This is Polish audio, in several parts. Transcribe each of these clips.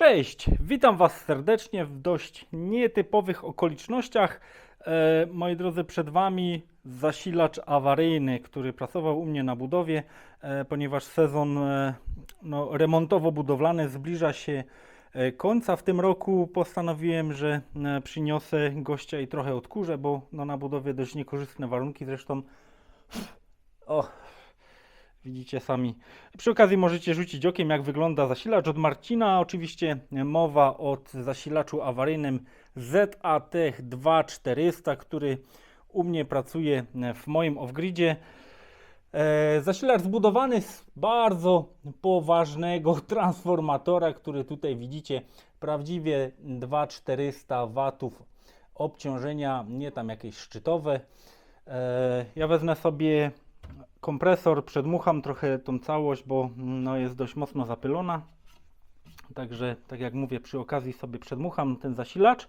Cześć, witam Was serdecznie w dość nietypowych okolicznościach. E, moi drodzy, przed Wami zasilacz awaryjny, który pracował u mnie na budowie, e, ponieważ sezon e, no, remontowo-budowlany zbliża się e, końca. W tym roku postanowiłem, że e, przyniosę gościa i trochę odkurzę, bo no, na budowie dość niekorzystne warunki. Zresztą, o, Widzicie sami. Przy okazji możecie rzucić okiem, jak wygląda zasilacz od Marcina. Oczywiście mowa o zasilaczu awaryjnym ZATech 2400, który u mnie pracuje w moim off-gridzie. E, Zasilacz zbudowany z bardzo poważnego transformatora, który tutaj widzicie. Prawdziwie 2400 watów obciążenia, nie tam jakieś szczytowe. E, Ja wezmę sobie kompresor, przedmucham trochę tą całość, bo no, jest dość mocno zapylona. Także, tak jak mówię, przy okazji sobie przedmucham ten zasilacz.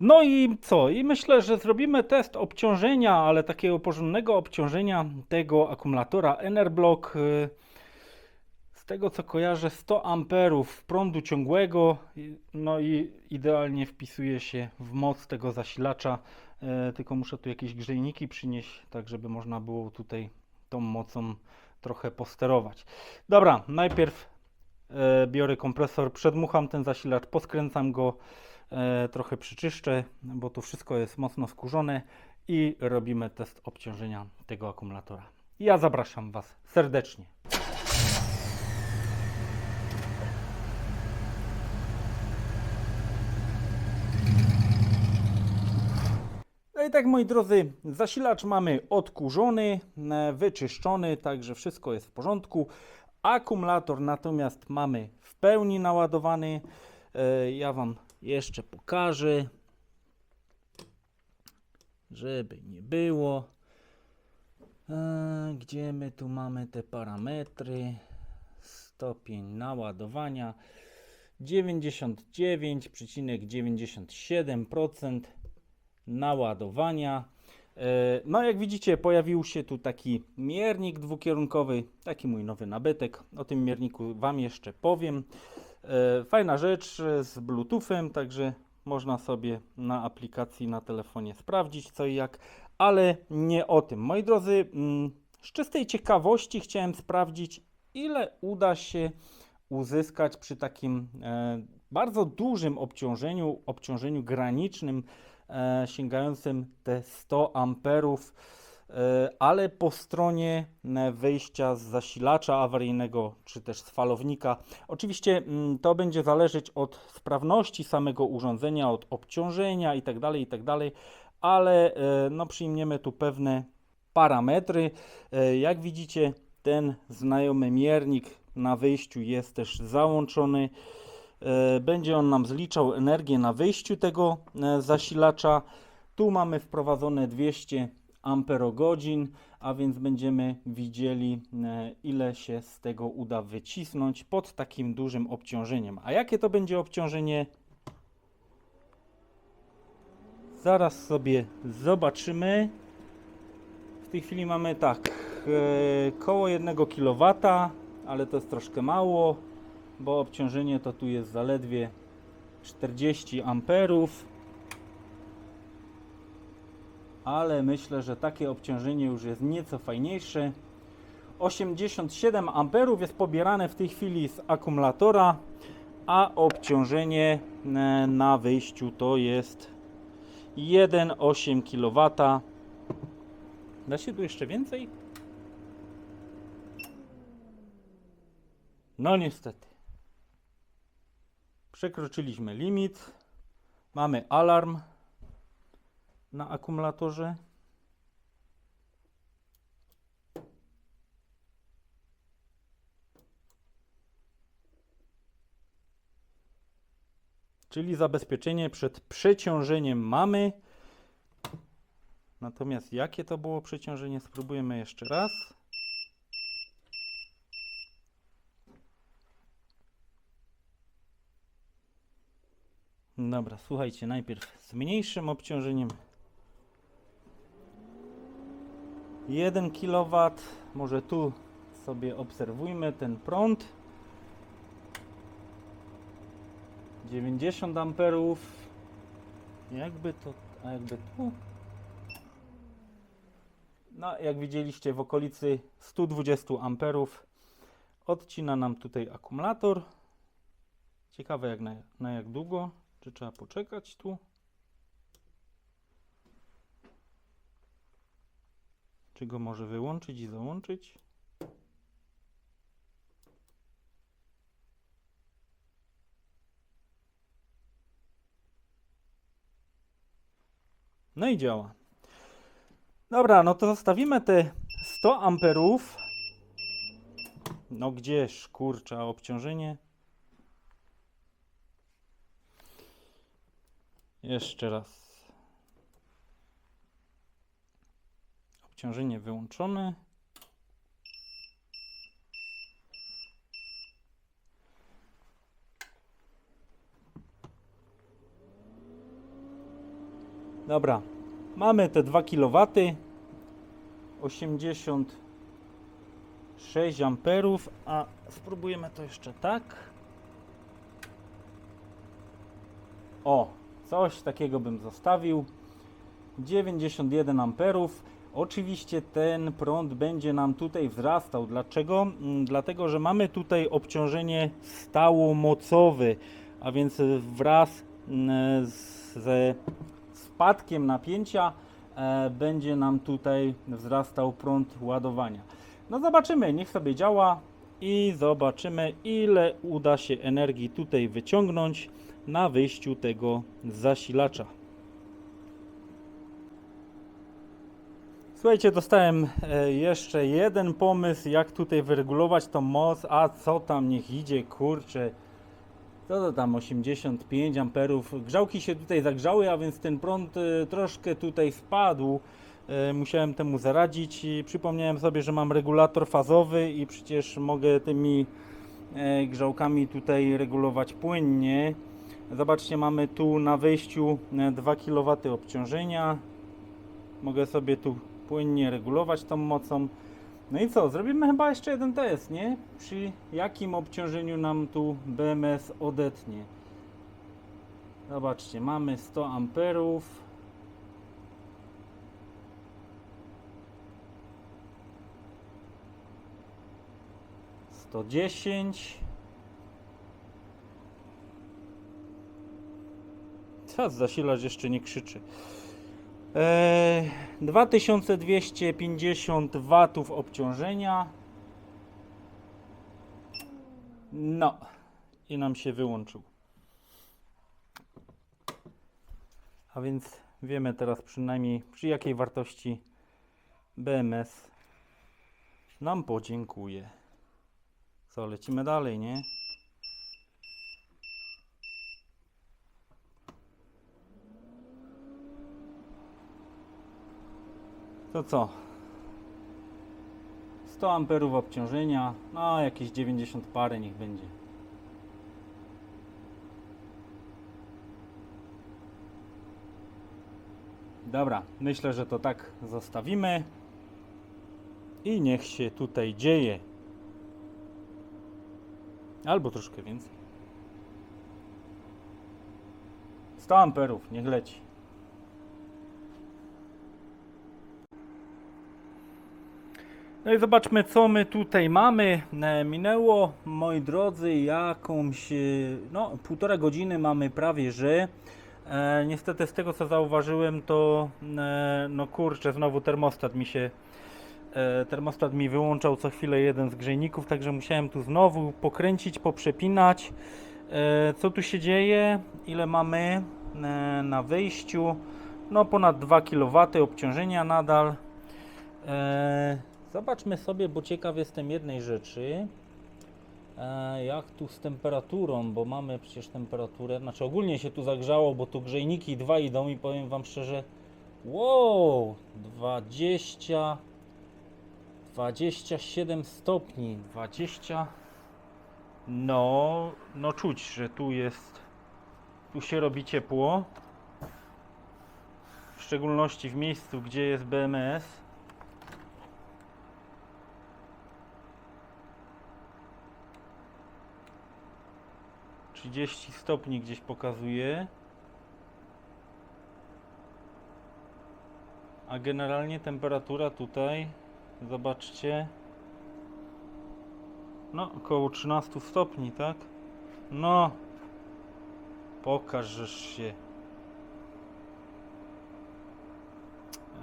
No i co? I myślę, że zrobimy test obciążenia, ale takiego porządnego obciążenia tego akumulatora Enerblock. Z tego co kojarzę, 100 amperów prądu ciągłego, no i idealnie wpisuje się w moc tego zasilacza. E, tylko muszę tu jakieś grzejniki przynieść, tak żeby można było tutaj tą mocą trochę posterować. Dobra, najpierw e, biorę kompresor, przedmucham ten zasilacz, poskręcam go, e, trochę przyczyszczę, bo tu wszystko jest mocno skurzone i robimy test obciążenia tego akumulatora. Ja zapraszam Was serdecznie. Tak moi drodzy, zasilacz mamy odkurzony, e, wyczyszczony, także wszystko jest w porządku. Akumulator natomiast mamy w pełni naładowany. E, Ja Wam jeszcze pokażę, żeby nie było. E, Gdzie my tu mamy te parametry? Stopień naładowania 99,97% naładowania. E, No, jak widzicie, pojawił się tu taki miernik dwukierunkowy, taki mój nowy nabytek. O tym mierniku Wam jeszcze powiem. E, Fajna rzecz e, z Bluetoothem, także można sobie na aplikacji na telefonie sprawdzić co i jak, ale nie o tym. Moi drodzy, mm, z czystej ciekawości chciałem sprawdzić, ile uda się uzyskać przy takim bardzo dużym obciążeniu, obciążeniu granicznym, sięgającym te 100 amperów, e, ale po stronie e, wyjścia z zasilacza awaryjnego czy też z falownika. Oczywiście mm, to będzie zależeć od sprawności samego urządzenia, od obciążenia itd., itd., ale e, no, przyjmiemy tu pewne parametry. E, Jak widzicie, ten znajomy miernik na wyjściu jest też załączony. E, Będzie on nam zliczał energię na wyjściu tego e, zasilacza. Tu mamy wprowadzone 200 amperogodzin, a więc będziemy widzieli e, ile się z tego uda wycisnąć pod takim dużym obciążeniem. A jakie to będzie obciążenie? Zaraz sobie zobaczymy. W tej chwili mamy tak, koło 1 kW, ale to jest troszkę mało, bo obciążenie to tu jest zaledwie 40 amperów. Ale myślę, że takie obciążenie już jest nieco fajniejsze. 87 amperów jest pobierane w tej chwili z akumulatora, a obciążenie e, na wyjściu to jest 1,8 kW. Da się tu jeszcze więcej? No niestety. Przekroczyliśmy limit. Mamy alarm na akumulatorze. Czyli zabezpieczenie przed przeciążeniem mamy. Natomiast jakie to było przeciążenie, spróbujemy jeszcze raz. Dobra, słuchajcie, najpierw z mniejszym obciążeniem. 1 kW, może tu sobie obserwujmy ten prąd. 90 amperów. Jakby to, a jakby tu. No, jak widzieliście w okolicy 120 amperów odcina nam tutaj akumulator. Ciekawe jak na, na jak długo. Czy trzeba poczekać tu? Czy go może wyłączyć i załączyć? No i działa. Dobra, no to zostawimy te 100 amperów. No gdzież, kurczę, a obciążenie? Jeszcze raz. Obciążenie wyłączone. Dobra, mamy te 2 kW, 86 amperów, a spróbujemy to jeszcze tak. O, coś takiego bym zostawił. 91 amperów. Oczywiście ten prąd będzie nam tutaj wzrastał. Dlaczego? Mm, Dlatego, że mamy tutaj obciążenie stałomocowe, a więc wraz mm, ze spadkiem napięcia e, będzie nam tutaj wzrastał prąd ładowania. No zobaczymy, niech sobie działa i zobaczymy ile uda się energii tutaj wyciągnąć na wyjściu tego zasilacza. Słuchajcie, dostałem e, jeszcze jeden pomysł, jak tutaj wyregulować tą moc, a co tam niech idzie, kurczę. Co to tam 85 amperów? Grzałki się tutaj zagrzały, a więc ten prąd e, troszkę tutaj spadł. E, Musiałem temu zaradzić przypomniałem sobie, że mam regulator fazowy i przecież mogę tymi grzałkami tutaj regulować płynnie. Zobaczcie, mamy tu na wyjściu e, 2 kW obciążenia. Mogę sobie tu płynnie regulować tą mocą. No i co? Zrobimy chyba jeszcze jeden test, nie? Przy jakim obciążeniu nam tu BMS odetnie. Zobaczcie, mamy 100 amperów. Sto dziesięć. Czas zasilacz jeszcze nie krzyczy. Eee, 2250 watów obciążenia. No i nam się wyłączył. A więc wiemy teraz przynajmniej przy jakiej wartości BMS nam podziękuje. Co, lecimy dalej, nie? To co? 100 amperów obciążenia, no jakieś 90 parę niech będzie. Dobra, myślę, że to tak zostawimy. I niech się tutaj dzieje. Albo troszkę więcej. 100 amperów, niech leci. No i zobaczmy, co my tutaj mamy. E, Minęło, moi drodzy, jakąś, e, no, półtora godziny mamy prawie, że. E, niestety z tego, co zauważyłem, to, e, no kurczę, znowu termostat mi się, e, termostat mi wyłączał co chwilę jeden z grzejników, także musiałem tu znowu pokręcić, poprzepinać. E, co tu się dzieje? Ile mamy e, na wyjściu? No ponad 2 kW obciążenia nadal. E, zobaczmy sobie, bo ciekaw jestem jednej rzeczy. E, jak tu z temperaturą, bo mamy przecież temperaturę, znaczy ogólnie się tu zagrzało, bo tu grzejniki dwa idą i powiem Wam szczerze, wow, 20, 27 stopni, 20, no, no czuć, że tu jest, tu się robi ciepło, w szczególności w miejscu, gdzie jest BMS. 30 stopni gdzieś pokazuje. A generalnie temperatura tutaj, zobaczcie, no około 13 stopni, tak? No, pokażesz się.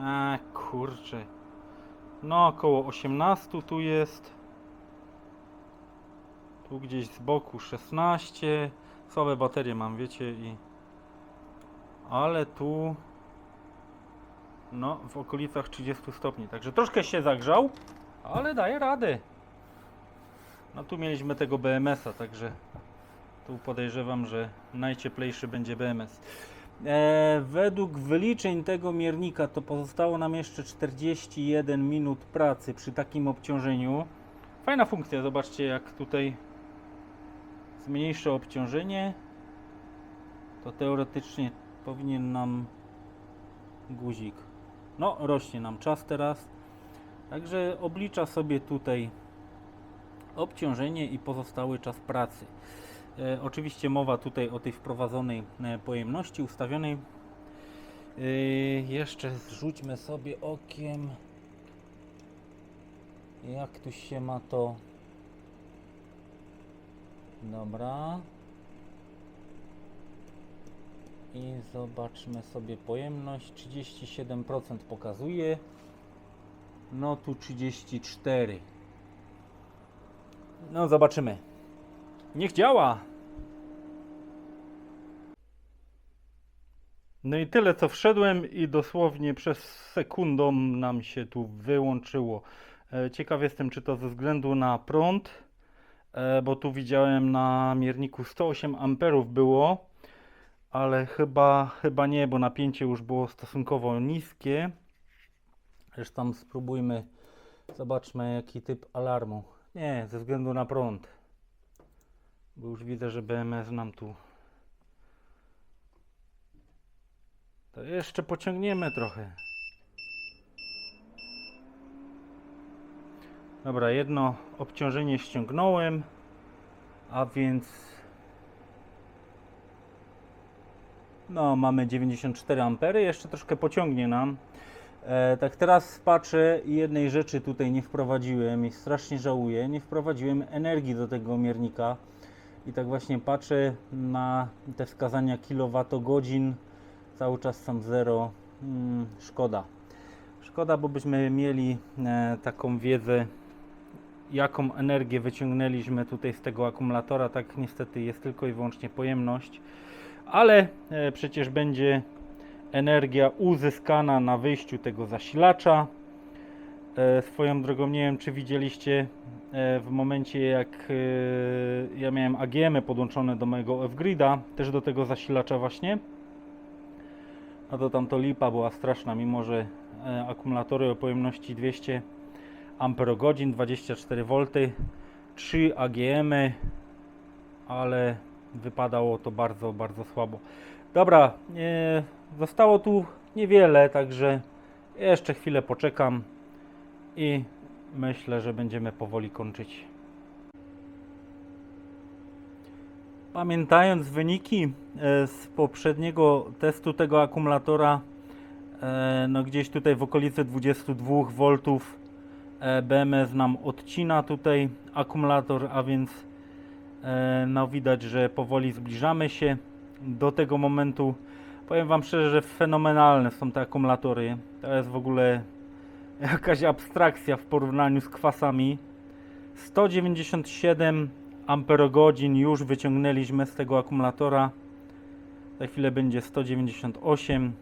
A kurczę. No, około 18 tu jest. Tu gdzieś z boku 16. Słabe baterie mam, wiecie, i. Ale tu. No, w okolicach 30 stopni. Także troszkę się zagrzał, ale daje radę. No tu mieliśmy tego BMS-a, także tu podejrzewam, że najcieplejszy będzie BMS. E, według wyliczeń tego miernika to pozostało nam jeszcze 41 minut pracy przy takim obciążeniu. Fajna funkcja, zobaczcie jak tutaj zmniejszę obciążenie, to teoretycznie powinien nam guzik. No, rośnie nam czas teraz. Także oblicza sobie tutaj obciążenie i pozostały czas pracy. E, oczywiście mowa tutaj o tej wprowadzonej e, pojemności ustawionej. E, jeszcze zrzućmy sobie okiem, jak tu się ma to. Dobra. I zobaczmy sobie pojemność. 37% pokazuje. No tu 34. No zobaczymy. Niech działa. No i tyle co wszedłem i dosłownie przez sekundą nam się tu wyłączyło. E, Ciekaw jestem czy to ze względu na prąd, bo tu widziałem na mierniku 108 amperów było, ale chyba, chyba nie, bo napięcie już było stosunkowo niskie. Zresztą spróbujmy, zobaczmy jaki typ alarmu. Nie, ze względu na prąd. Bo już widzę, że BMS nam tu. To jeszcze pociągniemy trochę. Dobra, jedno obciążenie ściągnąłem, a więc no mamy 94 ampery, jeszcze troszkę pociągnie nam. E, tak teraz patrzę i jednej rzeczy tutaj nie wprowadziłem i strasznie żałuję, nie wprowadziłem energii do tego miernika i tak właśnie patrzę na te wskazania kilowatogodzin, cały czas są zero, mm, szkoda. Szkoda, bo byśmy mieli e, taką wiedzę, jaką energię wyciągnęliśmy tutaj z tego akumulatora, tak niestety jest tylko i wyłącznie pojemność, ale e, przecież będzie energia uzyskana na wyjściu tego zasilacza. E, swoją drogą, nie wiem czy widzieliście e, w momencie jak ja miałem AGM podłączone do mojego F-Grida, też do tego zasilacza właśnie. No to tam to lipa była straszna, mimo że akumulatory o pojemności 200 amperogodzin, 24 V, 3 AGM, ale wypadało to bardzo, bardzo słabo. Dobra, e, zostało tu niewiele, także jeszcze chwilę poczekam i myślę, że będziemy powoli kończyć. Pamiętając wyniki e, z poprzedniego testu tego akumulatora, e, no gdzieś tutaj w okolicy 22 V BMS nam odcina tutaj akumulator, a więc e, no widać, że powoli zbliżamy się do tego momentu. Powiem Wam szczerze, że fenomenalne są te akumulatory. To jest w ogóle jakaś abstrakcja w porównaniu z kwasami. 197 amperogodzin już wyciągnęliśmy z tego akumulatora. Za chwilę będzie 198.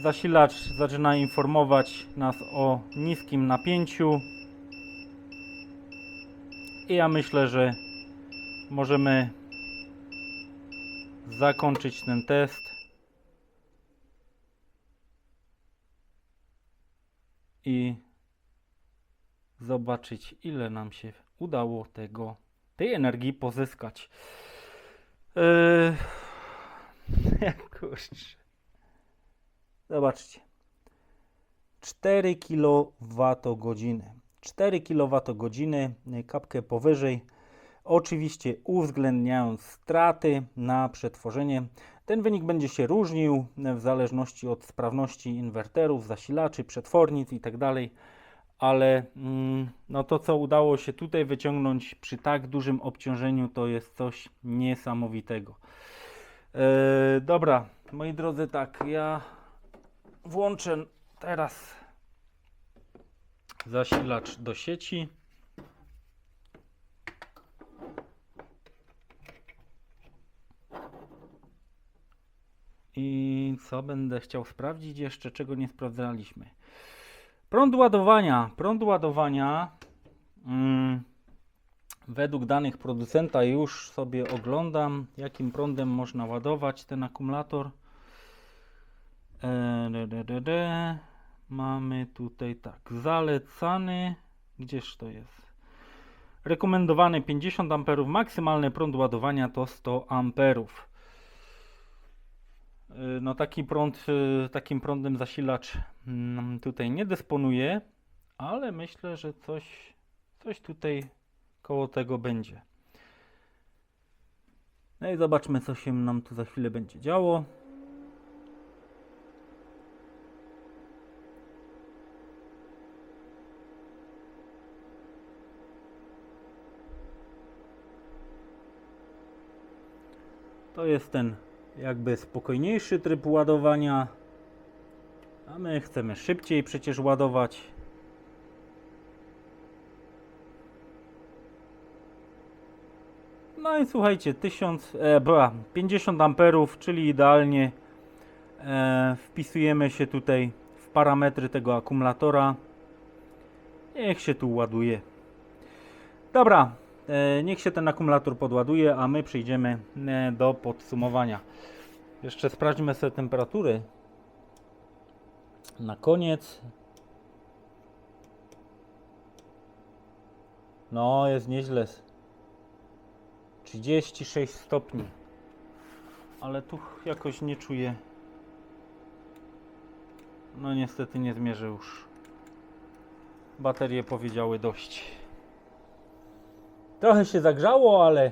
Zasilacz zaczyna informować nas o niskim napięciu. I ja myślę, że możemy zakończyć ten test. I zobaczyć, ile nam się udało tego, tej energii pozyskać. Yy, kurczę. Zobaczcie. 4 kWh. 4 kWh, kapkę powyżej. Oczywiście uwzględniając straty na przetworzenie. Ten wynik będzie się różnił w zależności od sprawności inwerterów, zasilaczy, przetwornic itd. Ale mm, no to, co udało się tutaj wyciągnąć przy tak dużym obciążeniu, to jest coś niesamowitego. E, dobra, moi drodzy, tak, ja włączę teraz zasilacz do sieci. I co będę chciał sprawdzić jeszcze, czego nie sprawdzaliśmy. Prąd ładowania. Prąd ładowania mm, według danych producenta już sobie oglądam, jakim prądem można ładować ten akumulator. E. Mamy tutaj tak, zalecany, gdzież to jest? Rekomendowany 50 A, maksymalny prąd ładowania to 100 A. Y, No taki prąd, y, takim prądem zasilacz mm, tutaj nie dysponuje, ale myślę, że coś, coś tutaj koło tego będzie. No i zobaczmy, co się nam tu za chwilę będzie działo. To jest ten jakby spokojniejszy tryb ładowania. A my chcemy szybciej przecież ładować. No i słuchajcie, 1000, e, bra, 50 amperów, czyli idealnie e, wpisujemy się tutaj w parametry tego akumulatora. Niech się tu ładuje. Dobra, niech się ten akumulator podładuje, a my przejdziemy e, do podsumowania. Jeszcze sprawdźmy sobie temperatury. Na koniec. No, jest nieźle. 36 stopni. Ale tu jakoś nie czuję. No niestety nie zmierzę już. Baterie powiedziały dość. Trochę się zagrzało, ale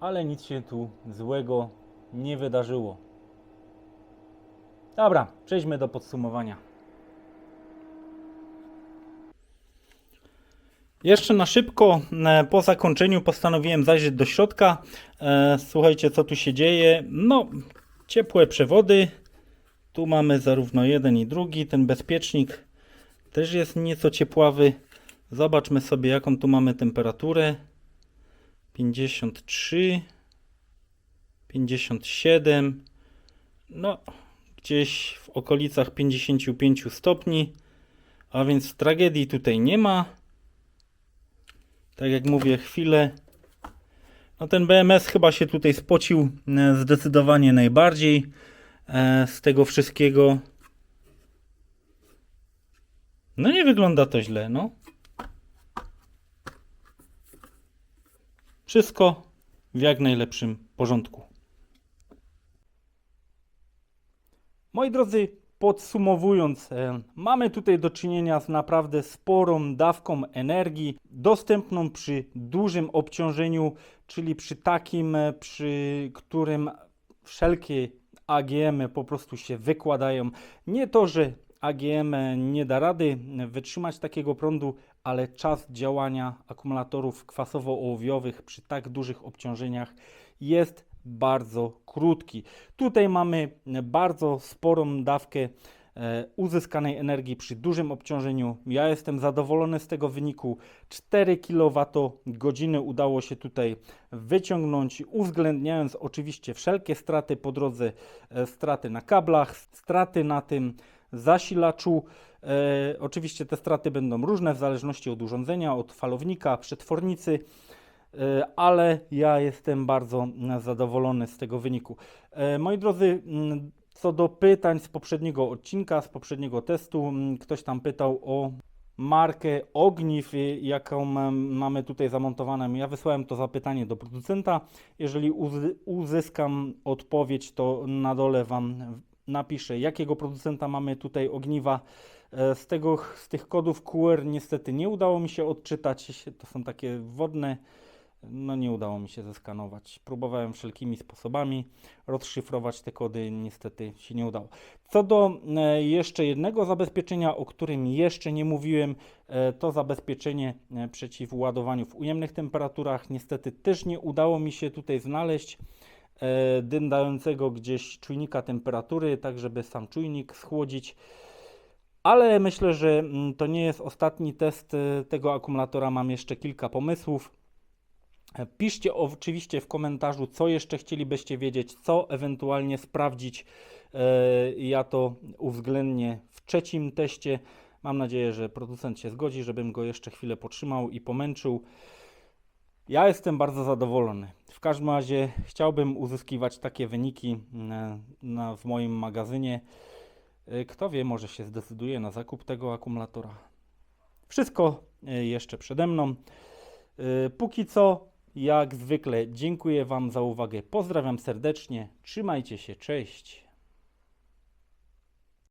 ale nic się tu złego nie wydarzyło. Dobra, przejdźmy do podsumowania. Jeszcze na szybko, e, po zakończeniu postanowiłem zajrzeć do środka. E, Słuchajcie, co tu się dzieje. No, ciepłe przewody. Tu mamy zarówno jeden i drugi. Ten bezpiecznik też jest nieco ciepławy. Zobaczmy sobie, jaką tu mamy temperaturę. 53, 57, no gdzieś w okolicach 55 stopni, a więc tragedii tutaj nie ma. Tak jak mówię, chwilę. No ten BMS chyba się tutaj spocił e, zdecydowanie najbardziej e, z tego wszystkiego. No nie wygląda to źle, no. Wszystko w jak najlepszym porządku. Moi drodzy, podsumowując, e, mamy tutaj do czynienia z naprawdę sporą dawką energii, dostępną przy dużym obciążeniu, czyli przy takim, e, przy którym wszelkie AGM po prostu się wykładają. Nie to, że AGM nie da rady wytrzymać takiego prądu, ale czas działania akumulatorów kwasowo-ołowiowych przy tak dużych obciążeniach jest bardzo krótki. Tutaj mamy bardzo sporą dawkę e, uzyskanej energii przy dużym obciążeniu. Ja jestem zadowolony z tego wyniku. 4 kWh udało się tutaj wyciągnąć, uwzględniając oczywiście wszelkie straty po drodze, e, straty na kablach, straty na tym zasilaczu. E, oczywiście te straty będą różne w zależności od urządzenia, od falownika, przetwornicy, e, ale ja jestem bardzo zadowolony z tego wyniku. E, moi drodzy, m, co do pytań z poprzedniego odcinka, z poprzedniego testu, m, ktoś tam pytał o markę ogniw, y, jaką mam- mamy tutaj zamontowaną. Ja wysłałem to zapytanie do producenta. Jeżeli uzy- uzyskam odpowiedź, to na dole Wam napiszę, jakiego producenta mamy tutaj ogniwa. E, Z, tego, z tych kodów QR niestety nie udało mi się odczytać. To są takie wodne. No nie udało mi się zeskanować. Próbowałem wszelkimi sposobami rozszyfrować te kody, niestety się nie udało. Co do e, jeszcze jednego zabezpieczenia, o którym jeszcze nie mówiłem, e, to zabezpieczenie przeciw ładowaniu w ujemnych temperaturach. Niestety też nie udało mi się tutaj znaleźć dyndającego gdzieś czujnika temperatury, tak żeby sam czujnik schłodzić. Ale myślę, że mm, to nie jest ostatni test e, tego akumulatora. Mam jeszcze kilka pomysłów. E, Piszcie oczywiście w komentarzu, co jeszcze chcielibyście wiedzieć, co ewentualnie sprawdzić. E, Ja to uwzględnię w trzecim teście. Mam nadzieję, że producent się zgodzi, żebym go jeszcze chwilę potrzymał i pomęczył. Ja jestem bardzo zadowolony. W każdym razie chciałbym uzyskiwać takie wyniki na, na, w moim magazynie. E, Kto wie, może się zdecyduje na zakup tego akumulatora. Wszystko e, jeszcze przede mną. E, Póki co, jak zwykle, dziękuję Wam za uwagę. Pozdrawiam serdecznie. Trzymajcie się. Cześć.